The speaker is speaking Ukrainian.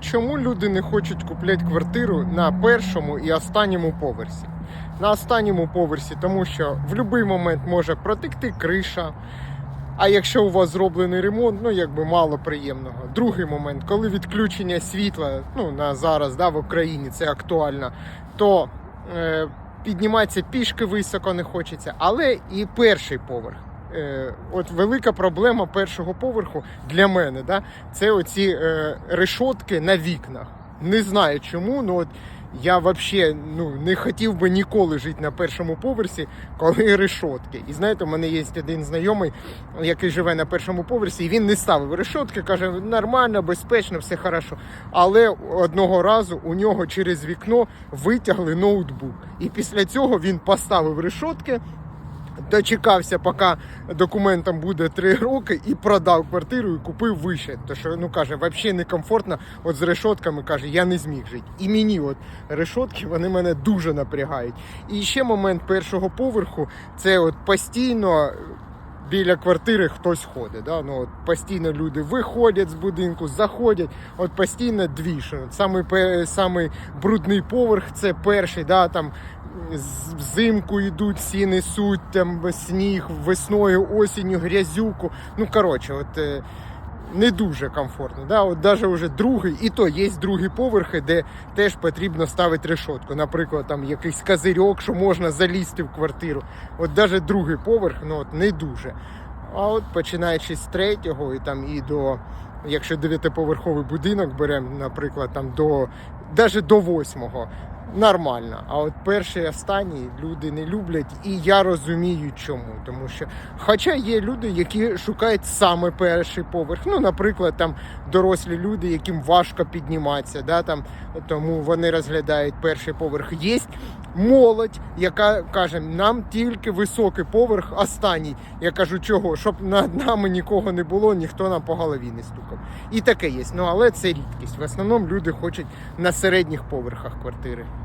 Чому люди не хочуть купляти квартиру на першому і останньому поверсі? На останньому поверсі, тому що в будь-який момент може протекти криша. А якщо у вас зроблений ремонт, ну якби мало приємного. Другий момент, коли відключення світла, ну на зараз да, в Україні це актуально, то е, підніматися пішки високо не хочеться. Але і перший поверх. Е, от велика проблема першого поверху для мене, да, це оці е, решотки на вікнах. Не знаю чому, ну от я взагалі ну, не хотів би ніколи жити на першому поверсі, коли решотки. І знаєте, у мене є один знайомий, який живе на першому поверсі, і він не ставив решотки, каже, нормально, безпечно, все хорошо. Але одного разу у нього через вікно витягли ноутбук. І після цього він поставив решотки. Дочекався, поки документам буде 3 роки, і продав квартиру і купив вище. Тому що ну каже, взагалі некомфортно. От з решотками каже, я не зміг жити. І мені от решотки вони мене дуже напрягають. І ще момент першого поверху це от постійно. Біля квартири хтось ходить. Да? Ну, от постійно люди виходять з будинку, заходять, от постійно двіж. Самий, самий брудний поверх це перший, да? там взимку йдуть, всі несуть там сніг, весною, осінню, грязюку. Ну, коротше, от. е, Не дуже комфортно. Да? От навіть вже другий, і то є другі поверхи, де теж потрібно ставити решотку. Наприклад, там якийсь козирьок, що можна залізти в квартиру. От навіть другий поверх, ну от не дуже. А от починаючи з третього і там і до, якщо дев'ятиповерховий будинок беремо, наприклад, там до навіть до восьмого. Нормально, а от перший останній люди не люблять, і я розумію чому. Тому що, хоча є люди, які шукають саме перший поверх. Ну, наприклад, там дорослі люди, яким важко підніматися, да, там, тому вони розглядають перший поверх. Є молодь, яка каже, нам тільки високий поверх, останній. Я кажу, чого? Щоб над нами нікого не було, ніхто нам по голові не стукав. І таке є. Ну але це рідкість. В основному люди хочуть на середніх поверхах квартири.